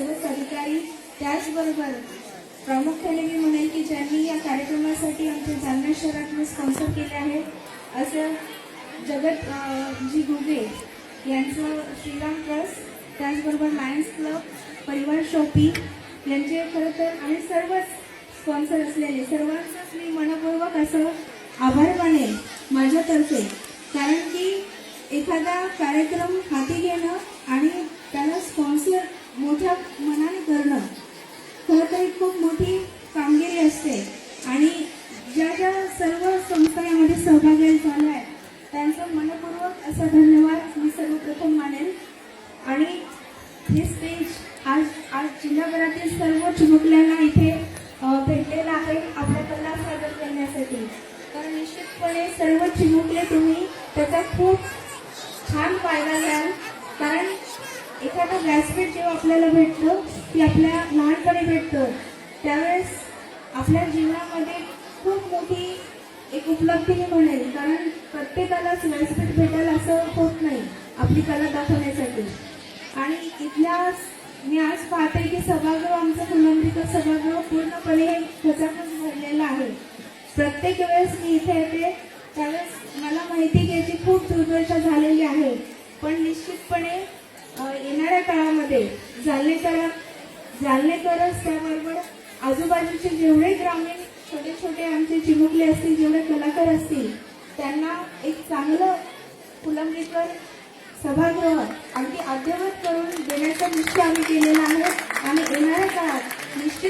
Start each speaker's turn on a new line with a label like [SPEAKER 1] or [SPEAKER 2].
[SPEAKER 1] सर्वच अधिकारी त्याचबरोबर प्रामुख्याने मी म्हणेल की ज्यांनी या कार्यक्रमासाठी आमच्या जालना शहरातून स्पॉन्सर केले आहे. असं जगत जी घुगे यांचं श्रीराम ट्रस्ट त्याचबरोबर लायन्स क्लब परिवार शॉपी यांचे खरं तर आणि सर्वच स्पॉन्सर असलेले. सर्वांचंच मी मनपूर्वक असं आभार मानेल माझ्यातर्फे. कारण की एखादा कार्यक्रम हाती घेणं आणि मोठ्या मनाने करणं. खरं तर ही खूप मोठी कामगिरी असते. आणि ज्या ज्या सर्व संस्था यामध्ये सहभागी झाल्या आहेत त्यांचं मनपूर्वक असा धन्यवाद मी सर्वप्रथम मानेल आणि हे स्टेज आज आज जिल्हाभरातील सर्व चिमुकल्यांना इथे भेटलेलं आहे आपल्या कला सादर करण्यासाठी. तर निश्चितपणे सर्व चिमुकले तुम्ही त्याचा खूप छान फायदा घ्याल एखादं व्यासपीठ जेव्हा आपल्याला भेटतं की आपल्या लहानपणी भेटतं त्यावेळेस आपल्या जीवनामध्ये खूप मोठी एक उपलब्धी म्हणेल कारण प्रत्येकालाच व्यासपीठ भेटेल असं होत नाही आपली कला दाखवण्यासाठी. आणि इथल्या मी आज पाहते की सभागृह आमचं फुलंब्रीकर सभागृह पूर्णपणे खचाखच भरलेलं आहे. प्रत्येक वेळेस मी इथे येते त्यावेळेस मला माहिती घ्यायची खूप दुर्दशा झालेली आहे. पण निश्चितपणे येणाऱ्या काळामध्ये जालनेकर जालनेकरच त्याबरोबर आजूबाजूचे जेवढे ग्रामीण छोटे छोटे आमचे चिमुकले असतील जेवढे कलाकार असतील त्यांना एक चांगलं फुलंब्रीकर सभागृह अगदी अद्ययावत करून देण्याचा निश्चय आम्ही केलेला आहे. आणि येणाऱ्या काळात निश्चित